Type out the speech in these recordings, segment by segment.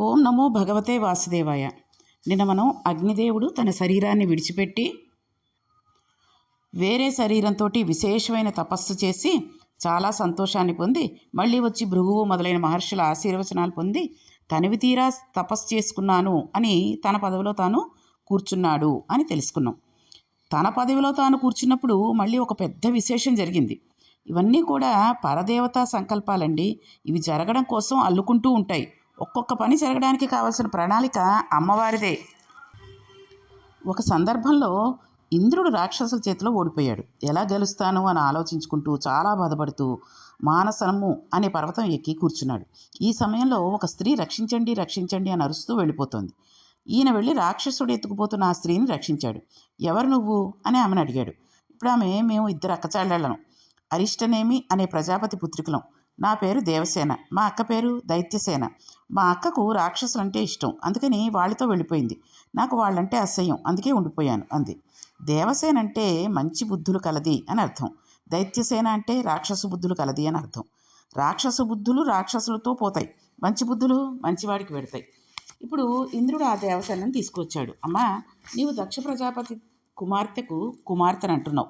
ఓం నమో భగవతే వాసుదేవాయ. నిన్న మనం అగ్నిదేవుడు తన శరీరాన్ని విడిచిపెట్టి వేరే శరీరంతో విశేషమైన తపస్సు చేసి చాలా సంతోషాన్ని పొంది మళ్ళీ వచ్చి భృగువు మొదలైన మహర్షుల ఆశీర్వచనాలు పొంది తనివి తీరా తపస్సు చేసుకున్నాను అని తన పదవిలో తాను కూర్చున్నాడు అని తెలుసుకున్నాం. తన పదవిలో తాను కూర్చున్నప్పుడు మళ్ళీ ఒక పెద్ద విశేషం జరిగింది. ఇవన్నీ కూడా పరదేవతా సంకల్పాలండి. ఇవి జరగడం కోసం అల్లుకుంటూ ఉంటాయి. ఒక్కొక్క పని జరగడానికి కావలసిన ప్రణాళిక అమ్మవారిదే. ఒక సందర్భంలో ఇంద్రుడు రాక్షసుల చేతిలో ఓడిపోయాడు. ఎలా గెలుస్తాను అని ఆలోచించుకుంటూ చాలా బాధపడుతూ మానసనము అనే పర్వతం ఎక్కి కూర్చున్నాడు. ఈ సమయంలో ఒక స్త్రీ రక్షించండి రక్షించండి అని అరుస్తూ వెళ్ళిపోతుంది. ఈయన వెళ్ళి రాక్షసుడు ఎత్తుకుపోతున్న ఆ స్త్రీని రక్షించాడు. ఎవరు నువ్వు? అని ఆమెను అడిగాడు. ఇప్పుడు ఆమె మేము ఇద్దరు అక్కచాళ్ళను అరిష్టనేమి అనే ప్రజాపతి పుత్రికలం. నా పేరు దేవసేన. మా అక్క పేరు దైత్యసేన. మా అక్కకు రాక్షసులంటే ఇష్టం. అందుకని వాళ్ళతో వెళ్ళిపోయింది. నాకు వాళ్ళంటే అసహ్యం. అందుకే ఉండిపోయాను అంది. దేవసేన అంటే మంచి బుద్ధులు కలది అని అర్థం. దైత్యసేన అంటే రాక్షసు బుద్ధులు కలది అని అర్థం. రాక్షసు బుద్ధులు రాక్షసులతో పోతాయి. మంచి బుద్ధులు మంచివాడికి పెడతాయి. ఇప్పుడు ఇంద్రుడు ఆ దేవసేనని తీసుకొచ్చాడు. అమ్మా నీవు దక్ష ప్రజాపతి కుమార్తెకు కుమార్తెను అంటున్నావు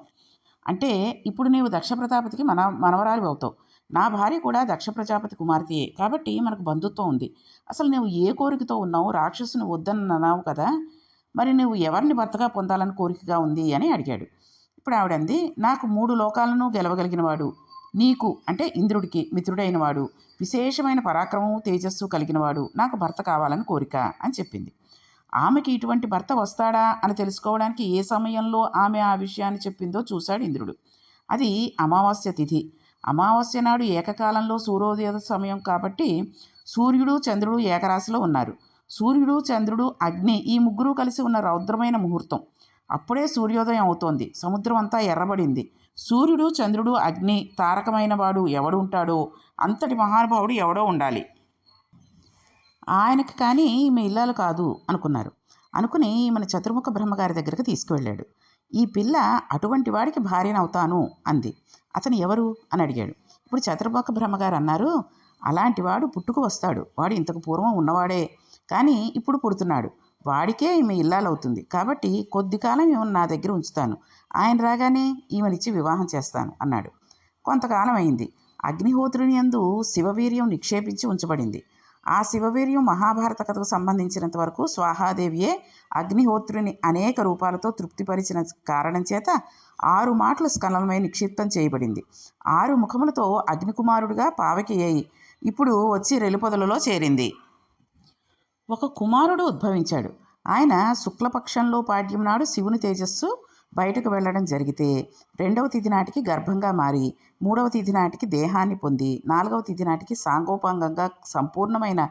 అంటే ఇప్పుడు నీవు దక్ష ప్రజాపతికి మన మనవరాలు అవుతావు. నా భార్య కూడా దక్ష ప్రజాపతి కుమార్తెయే. కాబట్టి మనకు బంధుత్వం ఉంది. అసలు నువ్వు ఏ కోరికతో ఉన్నావు? రాక్షసుని వద్దని అన్నావు కదా. మరి నువ్వు ఎవరిని భర్తగా పొందాలని కోరికగా ఉంది అని అడిగాడు. ఇప్పుడు ఆవిడంది నాకు మూడు లోకాలను గెలవగలిగిన వాడు నీకు అంటే ఇంద్రుడికి మిత్రుడైన వాడు విశేషమైన పరాక్రమం తేజస్సు కలిగినవాడు నాకు భర్త కావాలని కోరిక అని చెప్పింది. ఆమెకి ఇటువంటి భర్త వస్తాడా అని తెలుసుకోవడానికి ఏ సమయంలో ఆమె ఆ విషయాన్ని చెప్పిందో చూశాడు ఇంద్రుడు. అది అమావాస్య తిథి. అమావాస్య నాడు ఏకకాలంలో సూర్యోదయ సమయం కాబట్టి సూర్యుడు చంద్రుడు ఏకరాశిలో ఉన్నారు. సూర్యుడు చంద్రుడు అగ్ని ఈ ముగ్గురు కలిసి ఉన్న రౌద్రమైన ముహూర్తం. అప్పుడే సూర్యోదయం అవుతోంది. సముద్రం అంతా ఎర్రబడింది. సూర్యుడు చంద్రుడు అగ్ని తారకమైన వాడు ఎవడు ఉంటాడో అంతటి మహానుభావుడు ఎవడో ఉండాలి. ఆయనకి కానీ ఈమె ఇల్లాలు కాదు అనుకున్నారు. అనుకుని మన చతుర్ముఖ బ్రహ్మగారి దగ్గరికి తీసుకువెళ్ళాడు. ఈ పిల్ల అటువంటి వాడికి భార్యనవుతాను అంది. అతను ఎవరు? అని అడిగాడు. ఇప్పుడు చతుర్ముఖ బ్రహ్మగారు అన్నారు అలాంటి వాడు పుట్టుకు వస్తాడు. వాడు ఇంతకు పూర్వం ఉన్నవాడే. కానీ ఇప్పుడు పుడుతున్నాడు. వాడికే ఈమె ఇల్లాలవుతుంది. కాబట్టి కొద్ది కాలం ఈమెను నా దగ్గర ఉంచుతాను. ఆయన రాగానే ఈమెనిచ్చి వివాహం చేస్తాను అన్నాడు. కొంతకాలం అయింది. అగ్నిహోత్రుని యందు శివవీర్యం నిక్షేపించి ఉంచబడింది. ఆ శివవీర్యం మహాభారత కథకు సంబంధించినంత వరకు స్వాహాదేవియే అగ్నిహోత్రుని అనేక రూపాలతో తృప్తిపరిచిన కారణం చేత ఆరు మాటల స్కలనమై నిక్షిప్తం చేయబడింది. ఆరు ముఖములతో అగ్నికుమారుడుగా పావకి అయి ఇప్పుడు వచ్చి రెలుపొదలలో చేరింది. ఒక కుమారుడు ఉద్భవించాడు. ఆయన శుక్లపక్షంలో పాడ్యం నాడు శివుని తేజస్సు బయటకు వెళ్ళడం జరిగితే రెండవ తిథి నాటికి గర్భంగా మారి మూడవ తిథి నాటికి దేహాన్ని పొంది నాలుగవ తిథి నాటికి సాంగోపాంగంగా సంపూర్ణమైన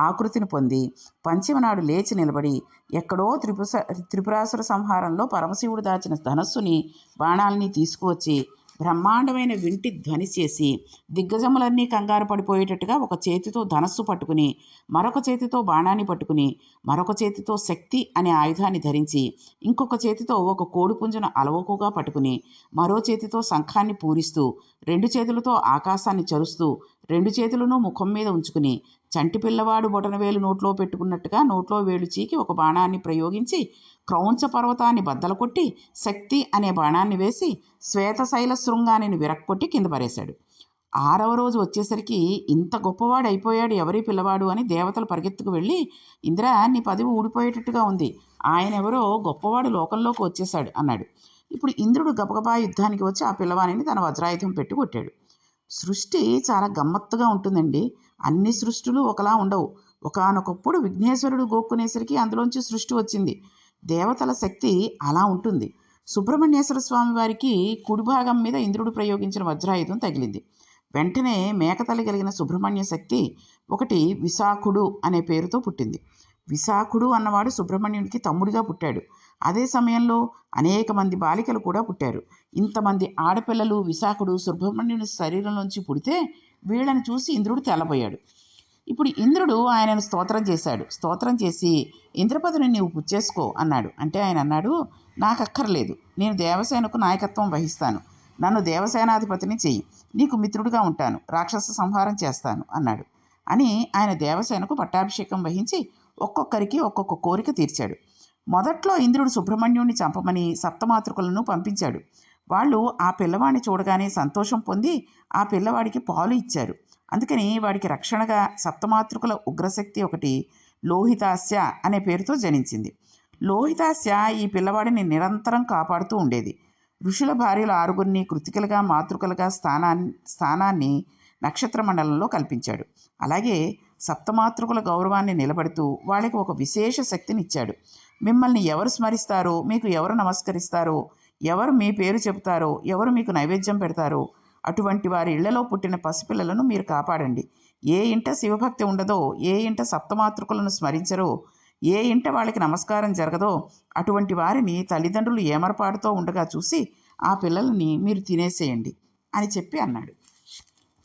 ఆకృతిని పొంది పంచమ నాడు లేచి నిలబడి ఎక్కడో త్రిపుస త్రిపురాసుర సంహారంలో పరమశివుడు దాచిన ధనస్సుని బాణాలని తీసుకువచ్చి బ్రహ్మాండమైన వింటి ధ్వని చేసి దిగ్గజములన్నీ కంగారు పడిపోయేటట్టుగా ఒక చేతితో ధనస్సు పట్టుకుని మరొక చేతితో బాణాన్ని పట్టుకుని మరొక చేతితో శక్తి అనే ఆయుధాన్ని ధరించి ఇంకొక చేతితో ఒక కోడిపుంజను అలవోకుగా పట్టుకుని మరో చేతితో శంఖాన్ని పూరిస్తూ రెండు చేతులతో ఆకాశాన్ని చరుస్తూ రెండు చేతులను ముఖం మీద ఉంచుకుని చంటి పిల్లవాడు బొటనవేలు నోట్లో పెట్టుకున్నట్టుగా నోట్లో వేలు చీకి ఒక బాణాన్ని ప్రయోగించి క్రౌంచ పర్వతాన్ని బద్దలు కొట్టి శక్తి అనే బాణాన్ని వేసి శ్వేతశైల శృంగాన్ని విరక్కొట్టి కింద పడేశాడు. ఆరవ రోజు వచ్చేసరికి ఇంత గొప్పవాడు అయిపోయాడు ఎవరి పిల్లవాడు అని దేవతలు పరిగెత్తుకు వెళ్ళి ఇంద్ర నీ పదవి ఊడిపోయేటట్టుగా ఉంది. ఆయన ఎవరో గొప్పవాడు లోకంలోకి వచ్చేశాడు అన్నాడు. ఇప్పుడు ఇంద్రుడు గబగబా యుద్ధానికి వచ్చి ఆ పిల్లవాణిని తన వజ్రాయుధం పెట్టి కొట్టాడు సృష్టి చాలా గమ్మత్తుగా ఉంటుందండి. అన్ని సృష్టులు ఒకలా ఉండవు. ఒకనొకప్పుడు విఘ్నేశ్వరుడు గోక్కునేసరికి అందులోంచి సృష్టి వచ్చింది. దేవతల శక్తి అలా ఉంటుంది. సుబ్రహ్మణ్యేశ్వర స్వామి వారికి కుడి భాగం మీద ఇంద్రుడు ప్రయోగించిన వజ్రాయుధం తగిలింది. వెంటనే మేకతల్లి కలిగిన సుబ్రహ్మణ్య శక్తి ఒకటి విశాఖుడు అనే పేరుతో పుట్టింది. విశాఖుడు అన్నవాడు సుబ్రహ్మణ్యునికి తమ్ముడిగా పుట్టాడు. అదే సమయంలో అనేక మంది బాలికలు కూడా పుట్టారు. ఇంతమంది ఆడపిల్లలు విశాఖుడు సుబ్రహ్మణ్యుని శరీరంలోంచి పుడితే వీళ్ళని చూసి ఇంద్రుడు తెల్లబోయాడు. ఇప్పుడు ఇంద్రుడు ఆయనను స్తోత్రం చేశాడు. స్తోత్రం చేసి ఇంద్రపదుని నీవు పుచ్చేసుకో అన్నాడు. అంటే ఆయన అన్నాడు నాకు అక్కర్లేదు నేను దేవసేనకు నాయకత్వం వహిస్తాను. నన్ను దేవసేనాధిపతిని చెయ్యి. నీకు మిత్రుడిగా ఉంటాను. రాక్షస సంహారం చేస్తాను అన్నాడు. అని ఆయన దేవసేనకు పట్టాభిషేకం వహించి ఒక్కొక్కరికి ఒక్కొక్క కోరిక తీర్చాడు. మొదట్లో ఇంద్రుడు సుబ్రహ్మణ్యుణ్ణి చంపమని సప్తమాతృకులను పంపించాడు. వాళ్ళు ఆ పిల్లవాడిని చూడగానే సంతోషం పొంది ఆ పిల్లవాడికి పాలు ఇచ్చారు. అందుకని వాడికి రక్షణగా సప్తమాతృకుల ఉగ్రశక్తి ఒకటి లోహితాస్య అనే పేరుతో జనించింది. లోహితాస్య ఈ పిల్లవాడిని నిరంతరం కాపాడుతూ ఉండేది. ఋషుల భార్యలు ఆరుగురిని కృతికలుగా మాతృకలుగా స్థానాన్ని స్థానాన్ని నక్షత్ర మండలంలో కల్పించాడు. అలాగే సప్తమాతృకుల గౌరవాన్ని నిలబడుతూ వాళ్ళకి ఒక విశేష శక్తినిచ్చాడు. మిమ్మల్ని ఎవరు స్మరిస్తారో మీకు ఎవరు నమస్కరిస్తారో ఎవరు మీ పేరు చెబుతారో ఎవరు మీకు నైవేద్యం పెడతారో అటువంటి వారి ఇళ్ళలో పుట్టిన పసిపిల్లలను మీరు కాపాడండి. ఏ ఇంట శివభక్తి ఉండదో ఏ ఇంట సప్తమాతృకులను స్మరించరో ఏ ఇంట వాళ్ళకి నమస్కారం జరగదో అటువంటి వారిని తల్లిదండ్రులు ఏమరపాటుతో ఉండగా చూసి ఆ పిల్లల్ని మీరు తినేసేయండి అని చెప్పి అన్నాడు.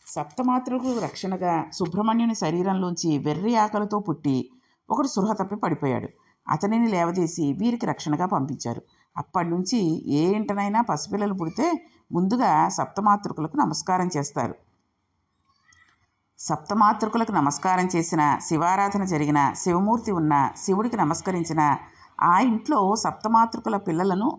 సప్తమాతృకు రక్షణగా సుబ్రహ్మణ్యుని శరీరంలోంచి వెర్రి ఆకలితో పుట్టి ఒకడు సృహ తప్పి పడిపోయాడు. అతనిని లేవదీసి వీరికి రక్షణగా పంపించారు. అప్పటి నుంచి ఏ ఇంటనైనా పసిపిల్లలు పుడితే ముందుగా సప్తమాతృకులకు నమస్కారం చేస్తారు. సప్తమాతృకులకు నమస్కారం చేసిన శివారాధన జరిగిన శివమూర్తి ఉన్న శివుడికి నమస్కరించిన ఆ ఇంట్లో సప్తమాతృకుల పిల్లలను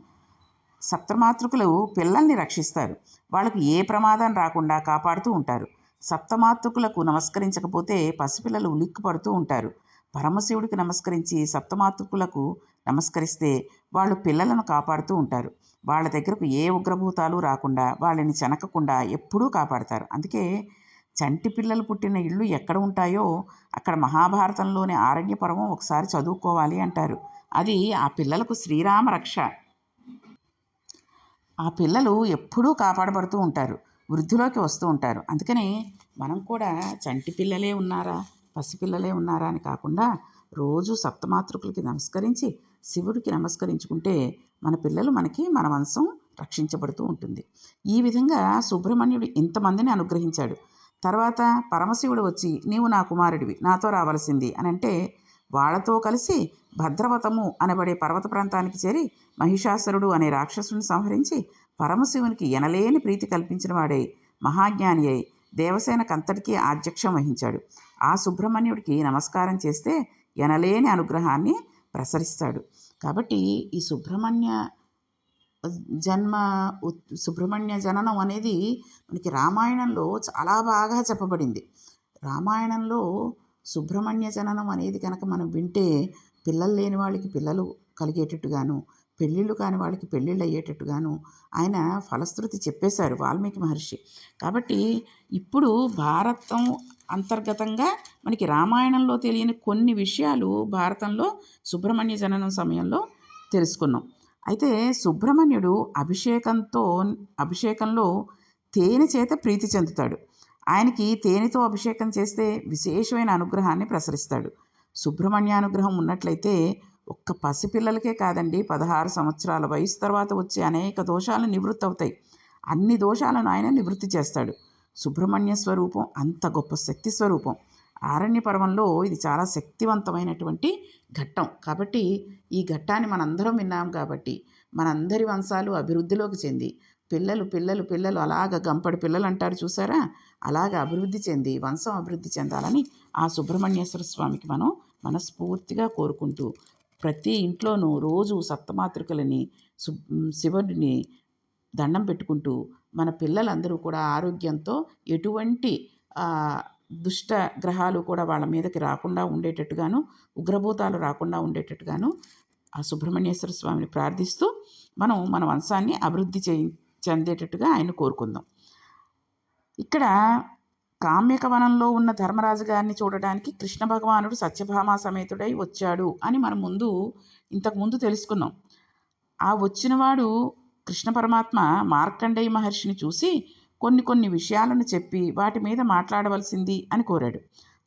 సప్తమాతృకులు పిల్లల్ని రక్షిస్తారు. వాళ్ళకు ఏ ప్రమాదం రాకుండా కాపాడుతూ ఉంటారు. సప్తమాతృకులకు నమస్కరించకపోతే పసిపిల్లలు ఉలిక్కిపడుతూ ఉంటారు. పరమశివుడికి నమస్కరించి సప్తమాతృకులకు నమస్కరిస్తే వాళ్ళు పిల్లలను కాపాడుతూ ఉంటారు. వాళ్ళ దగ్గరకు ఏ ఉగ్రభూతాలు రాకుండా వాళ్ళని చెనకకుండా ఎప్పుడూ కాపాడతారు. అందుకే చంటి పిల్లలు పుట్టిన ఇళ్ళు ఎక్కడ ఉంటాయో అక్కడ మహాభారతంలోని ఆరణ్య పర్వం ఒకసారి చదువుకోవాలి అంటారు. అది ఆ పిల్లలకు శ్రీరామ రక్ష. ఆ పిల్లలు ఎప్పుడూ కాపాడబడుతూ ఉంటారు. వృద్ధిలోకి వస్తూ ఉంటారు. అందుకని మనం కూడా చంటి పిల్లలే ఉన్నారా? పసిపిల్లలే ఉన్నారా అని కాకుండా రోజు సప్తమాతృకులకి నమస్కరించి శివుడికి నమస్కరించుకుంటే మన పిల్లలు మనకి మన వంశం రక్షించబడుతూ ఉంటుంది. ఈ విధంగా సుబ్రహ్మణ్యుడు ఇంతమందిని అనుగ్రహించాడు. తర్వాత పరమశివుడు వచ్చి నీవు నా కుమారుడివి నాతో రావలసింది అని అంటే వాళ్ళతో కలిసి భద్రవతము అనబడే పర్వత ప్రాంతానికి చేరి మహిషాసురుడు అనే రాక్షసుని సంహరించి పరమశివునికి ఎనలేని ప్రీతి కల్పించిన వాడై మహాజ్ఞాని అయి దేవసేనకంతటికీ ఆధ్యక్షం వహించాడు. ఆ సుబ్రహ్మణ్యుడికి నమస్కారం చేస్తే ఎనలేని అనుగ్రహాన్ని ప్రసరిస్తాడు. కాబట్టి ఈ సుబ్రహ్మణ్య జన్మ ఉత్- సుబ్రహ్మణ్య జననం అనేది మనకి రామాయణంలో చాలా బాగా చెప్పబడింది. రామాయణంలో సుబ్రహ్మణ్య జననం అనేది కనుక మనం వింటే పిల్లలు లేని వాళ్ళకి పిల్లలు కలిగేటట్టుగాను పెళ్ళిళ్ళు కాని వాళ్ళకి పెళ్ళిళ్ళు అయ్యేటట్టుగాను ఆయన ఫలశ్రుతి చెప్పేశారు వాల్మీకి మహర్షి. కాబట్టి ఇప్పుడు భారతం అంతర్గతంగా మనకి రామాయణంలో తెలియని కొన్ని విషయాలు భారతంలో సుబ్రహ్మణ్య జననం సమయంలో తెలుసుకున్నాం. అయితే సుబ్రహ్మణ్యుడు అభిషేకంతో అభిషేకంలో తేనె చేత ప్రీతి చెందుతాడు. ఆయనకి తేనెతో అభిషేకం చేస్తే విశేషమైన అనుగ్రహాన్ని ప్రసరిస్తాడు. సుబ్రహ్మణ్యానుగ్రహం ఉన్నట్లయితే ఒక్క పసిపిల్లలకే కాదండి. పదహారు సంవత్సరాల వయసు తర్వాత వచ్చే అనేక దోషాలు నివృత్తి అవుతాయి అన్ని దోషాలను ఆయన నివృత్తి చేస్తాడు. సుబ్రహ్మణ్య స్వరూపం అంత గొప్ప శక్తి స్వరూపం. ఆరణ్య పర్వంలో ఇది చాలా శక్తివంతమైనటువంటి ఘట్టం. కాబట్టి ఈ ఘట్టాన్ని మనందరం విన్నాం కాబట్టి మనందరి వంశాలు అభివృద్ధిలోకి చెంది పిల్లలు పిల్లలు పిల్లలు అలాగ గంపడి పిల్లలు అంటారు చూసారా? అలాగ అభివృద్ధి చెంది వంశం అభివృద్ధి చెందాలని ఆ సుబ్రహ్మణ్యేశ్వర స్వామికి మనం మనస్ఫూర్తిగా కోరుకుంటూ ప్రతి ఇంట్లోనూ రోజు సప్తమాతృకలని సు శివుడిని దండం పెట్టుకుంటూ మన పిల్లలందరూ కూడా ఆరోగ్యంతో ఎటువంటి దుష్ట గ్రహాలు కూడా వాళ్ళ మీదకి రాకుండా ఉండేటట్టుగాను ఉగ్రభూతాలు రాకుండా ఉండేటట్టుగాను ఆ సుబ్రహ్మణ్యేశ్వర స్వామిని ప్రార్థిస్తూ మనం మన వంశాన్ని అభివృద్ధి చేయి చెందేటట్టుగా ఆయన కోరుకుందాం. ఇక్కడ కామ్యక వనంలో ఉన్న ధర్మరాజు గారిని చూడడానికి కృష్ణ భగవానుడు సత్యభామ సమేతుడై వచ్చాడు అని మనం ముందు ఇంతకు ముందు తెలుసుకున్నాం. ఆ వచ్చినవాడు కృష్ణ పరమాత్మ మార్కండేయ మహర్షిని చూసి కొన్ని కొన్ని విషయాలను చెప్పి వాటి మీద మాట్లాడవలసింది అని కోరాడు.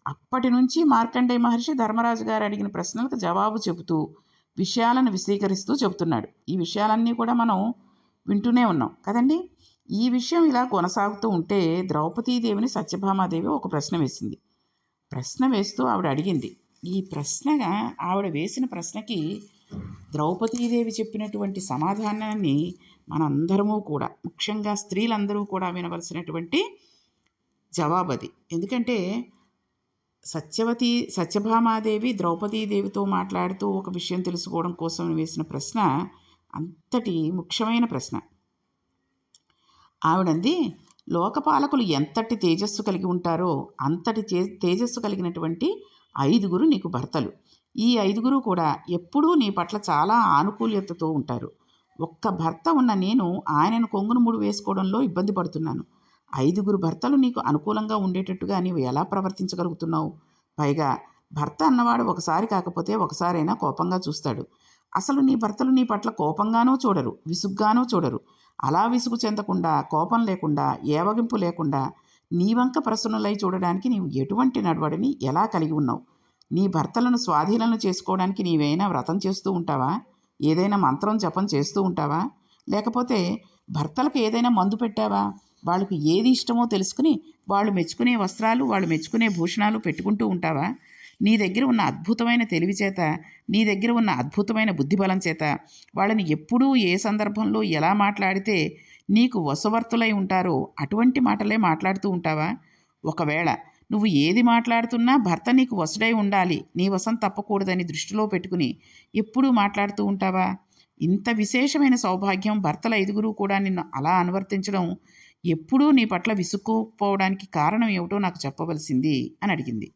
అప్పటి నుంచి మార్కండేయ మహర్షి ధర్మరాజు గారు అడిగిన ప్రశ్నలకు జవాబు చెబుతూ విషయాలను విశీకరిస్తూ చెబుతున్నాడు. ఈ విషయాలన్నీ కూడా మనం వింటూనే ఉన్నాం. కదండి? ఈ విషయం ఇలా కొనసాగుతూ ఉంటే ద్రౌపదీదేవిని సత్యభామాదేవి ఒక ప్రశ్న వేసింది. ప్రశ్న వేస్తూ ఆవిడ అడిగింది. ఈ ప్రశ్నగా ఆవిడ వేసిన ప్రశ్నకి ద్రౌపదీదేవి చెప్పినటువంటి సమాధానాన్ని మనందరము కూడా ముఖ్యంగా స్త్రీలందరూ కూడా వినవలసినటువంటి జవాబు అది. ఎందుకంటే సత్యవతి సత్యభామాదేవి ద్రౌపదీదేవితో మాట్లాడుతూ ఒక విషయం తెలుసుకోవడం కోసం వేసిన ప్రశ్న అంతటి ముఖ్యమైన ప్రశ్న. ఆవిడంది లోకపాలకులు ఎంతటి తేజస్సు కలిగి ఉంటారో అంతటి తేజస్సు కలిగినటువంటి ఐదుగురు నీకు భర్తలు. ఈ ఐదుగురు కూడా ఎప్పుడూ నీ పట్ల చాలా ఆనుకూల్యతతో ఉంటారు. ఒక్క భర్త ఉన్న నేను ఆయనను కొంగును ముడి వేసుకోవడంలో ఇబ్బంది పడుతున్నాను. ఐదుగురు భర్తలు నీకు అనుకూలంగా ఉండేటట్టుగా నీవు ఎలా ప్రవర్తించగలుగుతున్నావు? పైగా భర్త అన్నవాడు ఒకసారి కాకపోతే ఒకసారైనా కోపంగా చూస్తాడు. అసలు నీ భర్తలు నీ పట్ల కోపంగానో చూడరు విసుగ్గానో చూడరు. అలా విసుగు చెందకుండా కోపం లేకుండా ఏవగింపు లేకుండా నీ వంక ప్రసన్నులై చూడడానికి నీవు ఎటువంటి నడవడిని ఎలా కలిగి ఉన్నావు? నీ భర్తలను స్వాధీనం చేసుకోవడానికి నీవైనా వ్రతం చేస్తూ ఉంటావా? ఏదైనా మంత్రం జపం చేస్తూ ఉంటావా? లేకపోతే భర్తలకు ఏదైనా మందు పెట్టావా? వాళ్ళకి ఏది ఇష్టమో తెలుసుకుని వాళ్ళు మెచ్చుకునే వస్త్రాలు వాళ్ళు మెచ్చుకునే భూషణాలు పెట్టుకుంటూ ఉంటావా? నీ దగ్గర ఉన్న అద్భుతమైన తెలివి చేత నీ దగ్గర ఉన్న అద్భుతమైన బుద్ధిబలం చేత వాళ్ళని ఎప్పుడూ ఏ సందర్భంలో ఎలా మాట్లాడితే నీకు వసవర్తులై ఉంటారో అటువంటి మాటలే మాట్లాడుతూ ఉంటావా? ఒకవేళ నువ్వు ఏది మాట్లాడుతున్నా భర్త నీకు వసుడై ఉండాలి నీ వసం తప్పకూడదని దృష్టిలో పెట్టుకుని ఎప్పుడూ మాట్లాడుతూ ఉంటావా? ఇంత విశేషమైన సౌభాగ్యం భర్తల ఐదుగురు కూడా నిన్ను అలా అనువర్తించడం ఎప్పుడూ నీ పట్ల విసుక్కుపోవడానికి కారణం ఏమిటో నాకు చెప్పవలసింది అని అడిగింది.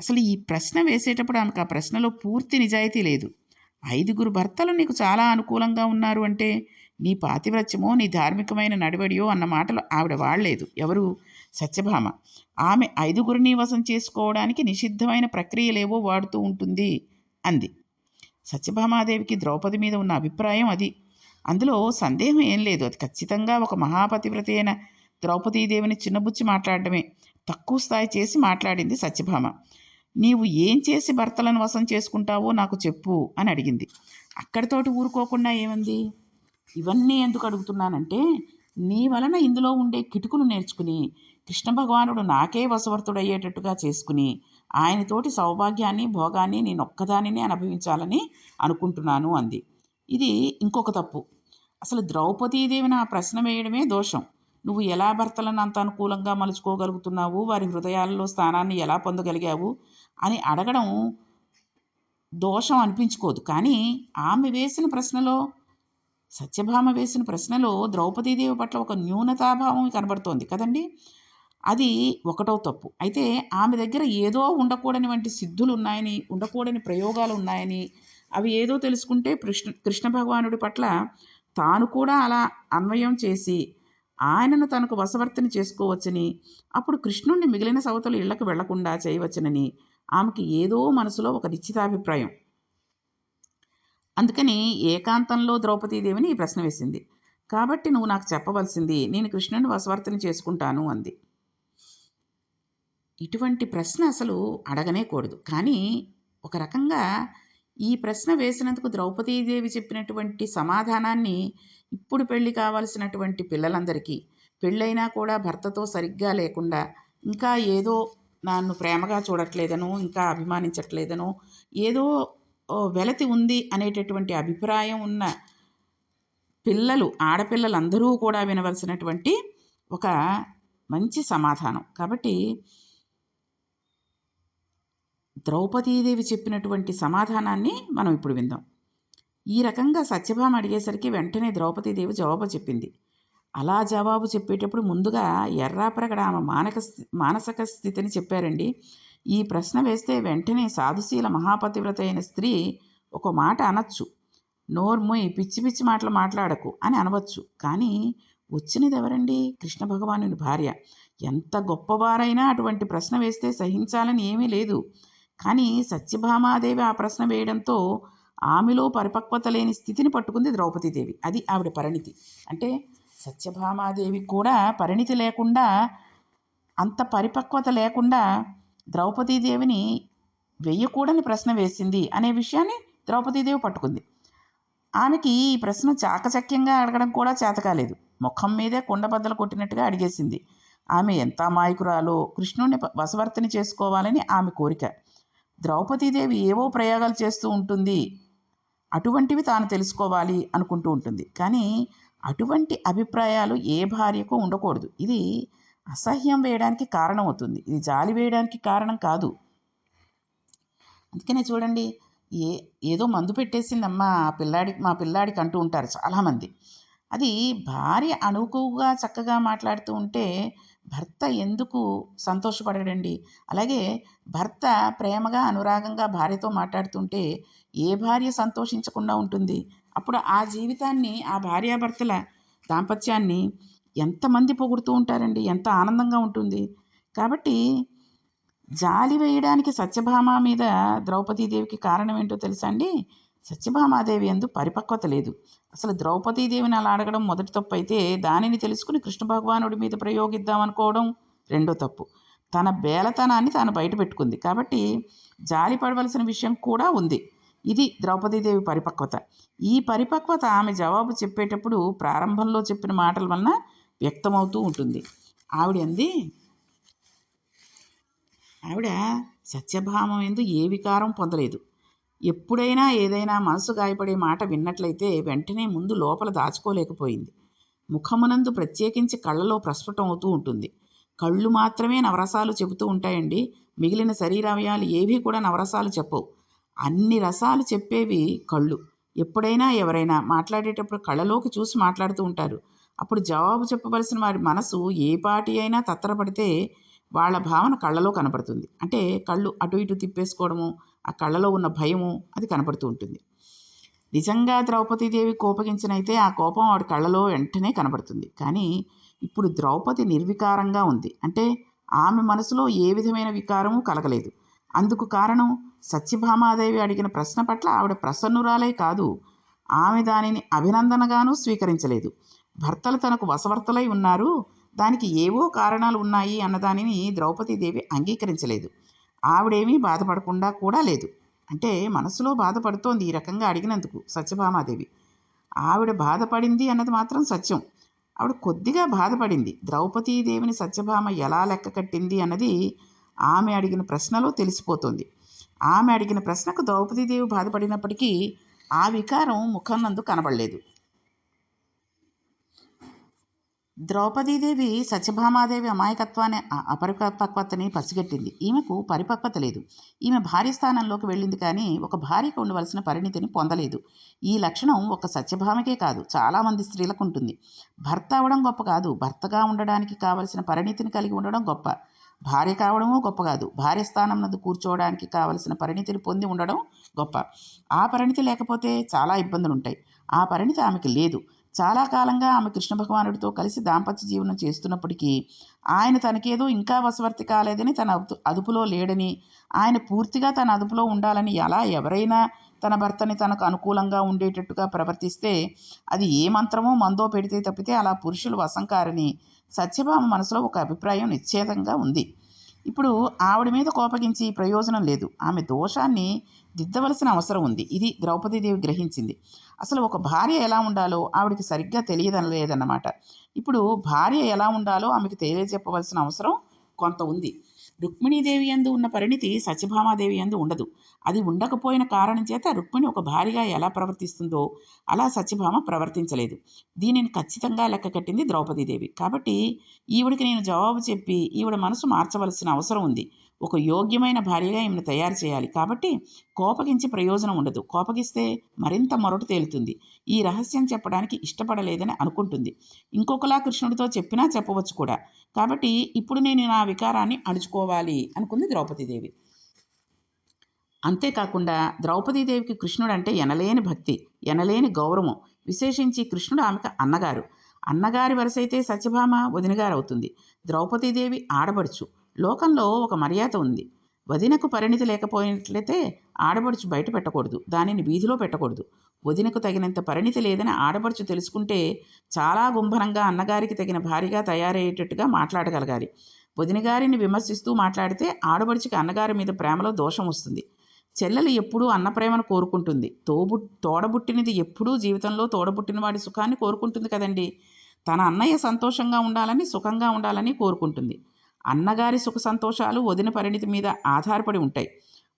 అసలు ఈ ప్రశ్న వేసేటప్పుడు ఆమెకు ఆ ప్రశ్నలో పూర్తి నిజాయితీ లేదు. ఐదుగురు భర్తలు నీకు చాలా అనుకూలంగా ఉన్నారు అంటే నీ పాతివ్రత్యమో నీ ధార్మికమైన నడివడియో అన్న మాటలు ఆవిడ వాడలేదు. ఎవరు? సత్యభామ. ఆమె ఐదుగురిని వశం చేసుకోవడానికి నిషిద్ధమైన ప్రక్రియలేవో వాడుతూ ఉంటుంది అంది. సత్యభామాదేవికి ద్రౌపది మీద ఉన్న అభిప్రాయం అది. అందులో సందేహం ఏం లేదు. అది ఖచ్చితంగా ఒక మహాపతివ్రత అయిన ద్రౌపదీదేవిని చిన్నబుచ్చి మాట్లాడడమే. తక్కువ స్థాయి చేసి మాట్లాడింది సత్యభామ. నీవు ఏం చేసి భర్తలను వశం చేసుకుంటావో నాకు చెప్పు అని అడిగింది. అక్కడితోటి ఊరుకోకుండా ఏమంది? ఇవన్నీ ఎందుకు అడుగుతున్నానంటే నీ వలన ఇందులో ఉండే కిటుకులు నేర్చుకుని కృష్ణ భగవానుడు నాకే వశవర్తుడయ్యేటట్టుగా చేసుకుని ఆయనతోటి సౌభాగ్యాన్ని భోగాన్ని నేను ఒక్కదానినే అనుభవించాలని అనుకుంటున్నాను అంది. ఇది ఇంకొక తప్పు. అసలు ద్రౌపదీదేవిని ఆ ప్రశ్న వేయడమే దోషం. నువ్వు ఎలా భర్తలను అంత అనుకూలంగా మలుచుకోగలుగుతున్నావు? వారి హృదయాల్లో స్థానాన్ని ఎలా పొందగలిగావు? అని అడగడం దోషం అనిపించుకోదు. కానీ ఆమె వేసిన ప్రశ్నలో సత్యభామ వేసిన ప్రశ్నలో ద్రౌపదీదేవి పట్ల ఒక న్యూనతాభావం కనబడుతోంది కదండి? అది ఒకటో తప్పు. అయితే ఆమె దగ్గర ఏదో ఉండకూడని వంటి సిద్ధులు ఉన్నాయని ఉండకూడని ప్రయోగాలు ఉన్నాయని అవి ఏదో తెలుసుకుంటే కృష్ణ కృష్ణ భగవానుడి పట్ల తాను కూడా అలా అన్వయం చేసి ఆయనను తనకు వశవర్తిని చేసుకోవచ్చని అప్పుడు కృష్ణుణ్ణి మిగిలిన సవతలు ఇళ్ళకు వెళ్ళకుండా చేయవచ్చునని ఆమెకి ఏదో మనసులో ఒక నిశ్చితాభిప్రాయం. అందుకని ఏకాంతంలో ద్రౌపదీదేవిని ఈ ప్రశ్న వేసింది. కాబట్టి నువ్వు నాకు చెప్పవలసింది నేను కృష్ణుని వసవర్తన చేసుకుంటాను అంది. ఇటువంటి ప్రశ్న అసలు అడగనే కూడదు. కానీ ఒక రకంగా ఈ ప్రశ్న వేసినందుకు ద్రౌపదీదేవి చెప్పినటువంటి సమాధానాన్ని ఇప్పుడు పెళ్ళి కావాల్సినటువంటి పిల్లలందరికీ పెళ్ళైనా కూడా భర్తతో సరిగ్గా లేకుండా ఇంకా ఏదో నన్ను ప్రేమగా చూడట్లేదనో ఇంకా అభిమానించట్లేదనో ఏదో వెలతి ఉంది అనేటటువంటి అభిప్రాయం ఉన్న పిల్లలు ఆడపిల్లలందరూ కూడా వినవలసినటువంటి ఒక మంచి సమాధానం. కాబట్టి ద్రౌపదీదేవి చెప్పినటువంటి సమాధానాన్ని మనం ఇప్పుడు విందాం. ఈ రకంగా సత్యభామ అడిగేసరికి వెంటనే ద్రౌపదీదేవి జవాబు చెప్పింది. అలా జవాబు చెప్పేటప్పుడు ముందుగా ఎర్రాప్రగడ ఆమె మానక స్థి- మానసిక స్థితిని చెప్పారండి. ఈ ప్రశ్న వేస్తే వెంటనే సాధుశీల మహాపతివ్రత అయిన స్త్రీ ఒక మాట అనొచ్చు. నోర్ముయ్ పిచ్చి పిచ్చి మాటలు మాట్లాడకు అని అనవచ్చు. కానీ వచ్చినది ఎవరండి కృష్ణ భగవానుని భార్య. ఎంత గొప్పవారైనా అటువంటి ప్రశ్న వేస్తే సహించాలని ఏమీ లేదు. కానీ సత్యభామాదేవి ఆ ప్రశ్న వేయడంతో ఆమెలో పరిపక్వత లేని స్థితిని పట్టుకుంది ద్రౌపదీదేవి. అది ఆవిడ పరిణితి. అంటే సత్యభామాదేవి కూడా పరిణితి లేకుండా అంత పరిపక్వత లేకుండా ద్రౌపదీదేవిని వెయ్యకూడని ప్రశ్న వేసింది అనే విషయాన్ని ద్రౌపదీదేవి పట్టుకుంది. ఆమెకి ఈ ప్రశ్న చాకచక్యంగా అడగడం కూడా చేతకాలేదు ముఖం మీదే కుండబద్దలు కొట్టినట్టుగా అడిగేసింది. ఆమె ఎంత అమాయకురాలో కృష్ణుణ్ణి వశవర్తిని చేసుకోవాలని ఆమె కోరిక. ద్రౌపదీదేవి ఏవో ప్రయోగాలు చేస్తూ ఉంటుంది. అటువంటివి తాను తెలుసుకోవాలి అనుకుంటూ ఉంటుంది. కానీ అటువంటి అభిప్రాయాలు ఏ భార్యకు ఉండకూడదు. ఇది అసహ్యం వేయడానికి కారణం అవుతుంది. ఇది జాలి వేయడానికి కారణం కాదు. అందుకనే చూడండి ఏ ఏదో మందు పెట్టేసిందమ్మా ఆ పిల్లాడికి మా పిల్లాడికి అంటూ ఉంటారు చాలామంది. అది భార్య అణుకుగా చక్కగా మాట్లాడుతూ ఉంటే భర్త ఎందుకు సంతోషపడడండి? అలాగే భర్త ప్రేమగా అనురాగంగా భార్యతో మాట్లాడుతుంటే ఏ భార్య సంతోషించకుండా ఉంటుంది? అప్పుడు ఆ జీవితాన్ని ఆ భార్యాభర్తల దాంపత్యాన్ని ఎంతమంది పొగుడుతూ ఉంటారండి. ఎంత ఆనందంగా ఉంటుంది. కాబట్టి జాలి వేయడానికి సత్యభామ మీద ద్రౌపదీదేవికి కారణం ఏంటో తెలుసా అండి? సత్యభామాదేవి ఎందు పరిపక్వత లేదు. అసలు ద్రౌపదీదేవిని అలా అడగడం మొదటి తప్పు అయితే దానిని తెలుసుకుని కృష్ణ భగవానుడి మీద ప్రయోగిద్దాం అనుకోవడం రెండో తప్పు. తన బేలతనాన్ని తాను బయట పెట్టుకుంది. కాబట్టి జాలి పడవలసిన విషయం కూడా ఉంది. ఇది ద్రౌపదీదేవి పరిపక్వత. ఈ పరిపక్వత ఆమె జవాబు చెప్పేటప్పుడు ప్రారంభంలో చెప్పిన మాటల వలన వ్యక్తమవుతూ ఉంటుంది. ఆవిడ అంది ఆవిడ సత్యభామం ఎందు ఏ వికారం పొందలేదు. ఎప్పుడైనా ఏదైనా మనసు గాయపడే మాట విన్నట్లయితే వెంటనే ముందు లోపల దాచుకోలేకపోయింది. ముఖమునందు ప్రత్యేకించి కళ్ళలో ప్రస్ఫుటం అవుతూ ఉంటుంది. కళ్ళు మాత్రమే నవరసాలు చెబుతూ ఉంటాయండి. మిగిలిన శరీరావయాలు ఏవీ కూడా నవరసాలు చెప్పవు. అన్ని రసాలు చెప్పేవి కళ్ళు. ఎప్పుడైనా ఎవరైనా మాట్లాడేటప్పుడు కళ్ళలోకి చూసి మాట్లాడుతూ ఉంటారు. అప్పుడు జవాబు చెప్పవలసిన వారి మనసు ఏ పాటి అయినా తత్తరపడితే వాళ్ళ భావన కళ్ళలో కనపడుతుంది. అంటే కళ్ళు అటు ఇటు తిప్పేసుకోవడము ఆ కళ్ళలో ఉన్న భయము అది కనపడుతూ ఉంటుంది. నిజంగా ద్రౌపదీదేవి కోపగించినైతే ఆ కోపం ఆవిడ కళ్ళలో వెంటనే కనబడుతుంది కానీ ఇప్పుడు ద్రౌపది నిర్వికారంగా ఉంది. అంటే ఆమె మనసులో ఏ విధమైన వికారము కలగలేదు. అందుకు కారణం సత్యభామాదేవి అడిగిన ప్రశ్న పట్ల ఆవిడ ప్రసన్నురాలే కాదు. ఆమె దానిని అభినందనగానూ స్వీకరించలేదు. భర్తలు తనకు వశవర్తలై ఉన్నారు. దానికి ఏవో కారణాలు ఉన్నాయి అన్నదానిని ద్రౌపదీదేవి అంగీకరించలేదు. ఆవిడేమీ బాధపడకుండా కూడా లేదు. అంటే మనసులో బాధపడుతోంది ఈ రకంగా అడిగినందుకు సత్యభామాదేవి. ఆవిడ బాధపడింది అన్నది మాత్రం సత్యం. ఆవిడ కొద్దిగా బాధపడింది. ద్రౌపదీదేవిని సత్యభామ ఎలా లెక్క కట్టింది అన్నది ఆమె అడిగిన ప్రశ్నలో తెలిసిపోతుంది. ఆమె అడిగిన ప్రశ్నకు ద్రౌపదీదేవి బాధపడినప్పటికీ ఆ వికారం ముఖం నందు కనబడలేదు. ద్రౌపదీదేవి సత్యభామాదేవి అమాయకత్వాన్ని అపరిపక్వతని పసిగట్టింది. ఈమెకు పరిపక్వత లేదు. ఈమె భార్య స్థానంలోకి వెళ్ళింది కానీ ఒక భార్యకు ఉండవలసిన పరిణితిని పొందలేదు. ఈ లక్షణం ఒక సత్యభామకే కాదు చాలామంది స్త్రీలకు ఉంటుంది. భర్త అవడం గొప్ప కాదు. భర్తగా ఉండడానికి కావలసిన పరిణితిని కలిగి ఉండడం గొప్ప. భార్య కావడము గొప్ప కాదు. భార్య స్థానం నందు కూర్చోవడానికి కావలసిన పరిణితిని పొంది ఉండడం గొప్ప. ఆ పరిణితి లేకపోతే చాలా ఇబ్బందులు ఉంటాయి ఆ పరిణితి ఆమెకి లేదు. చాలా కాలంగా ఆమె కృష్ణ భగవానుడితో కలిసి దాంపత్య జీవనం చేస్తున్నప్పటికీ ఆయన తనకేదో ఇంకా వశవర్తి కాలేదని తన అదుపులో లేడని ఆయన పూర్తిగా తన అదుపులో ఉండాలని ఎలా ఎవరైనా తన భర్తని తనకు అనుకూలంగా ఉండేటట్టుగా ప్రవర్తిస్తే అది ఏ మంత్రమో మందో పెడితే తప్పితే అలా పురుషులు వసంకారని సత్యభామ మనసులో ఒక అభిప్రాయం నిశ్చేతంగా ఉంది. ఇప్పుడు ఆవిడ మీద కోపగించి ప్రయోజనం లేదు. ఆమె దోషాన్ని దిద్దవలసిన అవసరం ఉంది. ఇది ద్రౌపదీదేవి గ్రహించింది. అసలు ఒక భార్య ఎలా ఉండాలో ఆవిడకి సరిగ్గా తెలియదనలేదన్నమాట. ఇప్పుడు భార్య ఎలా ఉండాలో ఆమెకు తెలియజెప్పవలసిన అవసరం కొంత ఉంది. రుక్మిణీదేవి యందు ఉన్న పరిణితి సత్యభామాదేవి యందు ఉండదు. అది ఉండకపోయిన కారణం చేత రుక్మిణి ఒక భారీగా ఎలా ప్రవర్తిస్తుందో అలా సత్యభామ ప్రవర్తించలేదు. దీనిని ఖచ్చితంగా లెక్క కట్టింది ద్రౌపదీదేవి. కాబట్టి ఈవిడికి నేను జవాబు చెప్పి ఈవిడ మనసు మార్చవలసిన అవసరం ఉంది. ఒక యోగ్యమైన భార్యగా ఈమెను తయారు చేయాలి. కాబట్టి కోపగించి ప్రయోజనం ఉండదు. కోపగిస్తే మరింత మొరటు తేలుతుంది. ఈ రహస్యం చెప్పడానికి ఇష్టపడలేదని అనుకుంటుంది. ఇంకొకలా కృష్ణుడితో చెప్పినా చెప్పవచ్చు కూడా. కాబట్టి ఇప్పుడు నేను నా వికారాన్ని అణుచుకోవాలి అనుకుంది ద్రౌపదీదేవి. అంతేకాకుండా ద్రౌపదీదేవికి కృష్ణుడు అంటే ఎనలేని భక్తి ఎనలేని గౌరవం. విశేషించి కృష్ణుడు ఆమెకు అన్నగారు. అన్నగారి వరసైతే సత్యభామ వదినగారు అవుతుంది ద్రౌపదీదేవి ఆడబడుచు లోకంలో ఒక మర్యాద ఉంది. వదినకు పరిణితి లేకపోయినట్లయితే ఆడబడుచు బయట పెట్టకూడదు. దానిని వీధిలో పెట్టకూడదు. వదినకు తగినంత పరిణితి లేదని ఆడబడుచు తెలుసుకుంటే చాలా గుంభనంగా అన్నగారికి తగిన భారీగా తయారయ్యేటట్టుగా మాట్లాడగలగాలి. వదినగారిని విమర్శిస్తూ మాట్లాడితే ఆడబడుచుకి అన్నగారి మీద ప్రేమలో దోషం వస్తుంది. చెల్లెలు ఎప్పుడూ అన్నప్రేమను కోరుకుంటుంది. తోబు తోడబుట్టినది ఎప్పుడూ జీవితంలో తోడబుట్టిన వాడి సుఖాన్ని కోరుకుంటుంది కదండి? తన అన్నయ్య సంతోషంగా ఉండాలని సుఖంగా ఉండాలని కోరుకుంటుంది. అన్నగారి సుఖ సంతోషాలు వదిన పరిణితి మీద ఆధారపడి ఉంటాయి.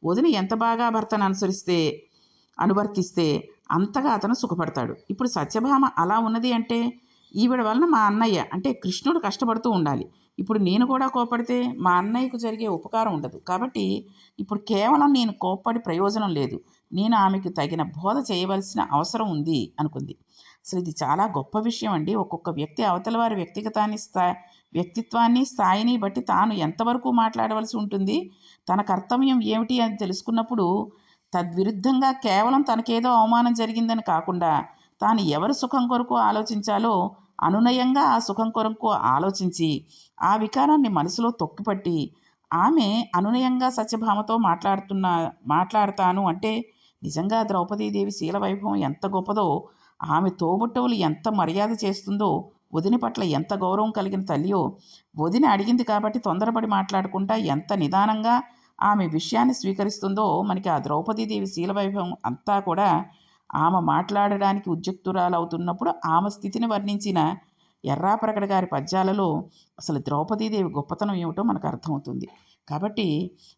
వదిన ఎంత బాగా భర్తను అనుసరిస్తే అనువర్తిస్తే అంతగా అతను సుఖపడతాడు. ఇప్పుడు సత్యభామ అలా ఉన్నది అంటే ఈవిడ వలన మా అన్నయ్య అంటే కృష్ణుడు కష్టపడుతూ ఉండాలి. ఇప్పుడు నేను కూడా కోపడితే మా అన్నయ్యకు జరిగే ఉపకారం ఉండదు. కాబట్టి ఇప్పుడు కేవలం నేను కోప్పడి ప్రయోజనం లేదు. నేను ఆమెకు తగిన బోధ చేయవలసిన అవసరం ఉంది అనుకుంది. అసలు ఇది చాలా గొప్ప విషయం అండి. ఒక్కొక్క వ్యక్తి అవతల వారి వ్యక్తిగతాన్ని స్థా వ్యక్తిత్వాన్ని స్థాయిని బట్టి తాను ఎంతవరకు మాట్లాడవలసి ఉంటుంది తన కర్తవ్యం ఏమిటి అని తెలుసుకున్నప్పుడు తద్విరుద్ధంగా కేవలం తనకేదో అవమానం జరిగిందని కాకుండా తాను ఎవరి సుఖం కొరకు ఆలోచించాలో అనునయంగా ఆ సుఖం కొరకు ఆలోచించి ఆ వికారాన్ని మనసులో తొక్కిపట్టి ఆమె అనునయంగా సత్యభామతో మాట్లాడుతున్నా మాట్లాడతాను అంటే నిజంగా ద్రౌపదీదేవి శీల వైభవం ఎంత గొప్పదో ఆమె తోబుట్టవులు ఎంత మర్యాద చేస్తుందో వదిన పట్ల ఎంత గౌరవం కలిగిన తల్లియో వదిన అడిగింది కాబట్టి తొందరపడి మాట్లాడకుండా ఎంత నిదానంగా ఆమె విషయాన్ని స్వీకరిస్తుందో మనకి ఆ ద్రౌపదీదేవి శీల వైభవం అంతా కూడా ఆమె మాట్లాడడానికి ఉద్యుక్తురాలవుతున్నప్పుడు ఆమె స్థితిని వర్ణించిన ఎర్రాప్రగడ గారి పద్యాలలో అసలు ద్రౌపదీదేవి గొప్పతనం ఏమిటో మనకు అర్థమవుతుంది. కాబట్టి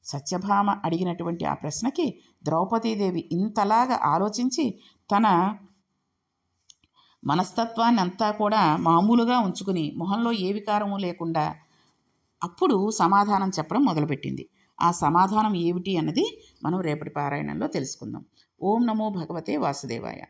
సత్యభామ అడిగినటువంటి ఆ ప్రశ్నకి ద్రౌపదీదేవి ఇంతలాగా ఆలోచించి తన మనస్తత్వాన్ని అంతా కూడా మామూలుగా ఉంచుకుని మొహంలో ఏ వికారము లేకుండా అప్పుడు సమాధానం చెప్పడం మొదలుపెట్టింది. ఆ సమాధానం ఏమిటి అన్నది మనం రేపటి పారాయణంలో తెలుసుకుందాం. ఓం నమో భగవతే వాసుదేవాయ.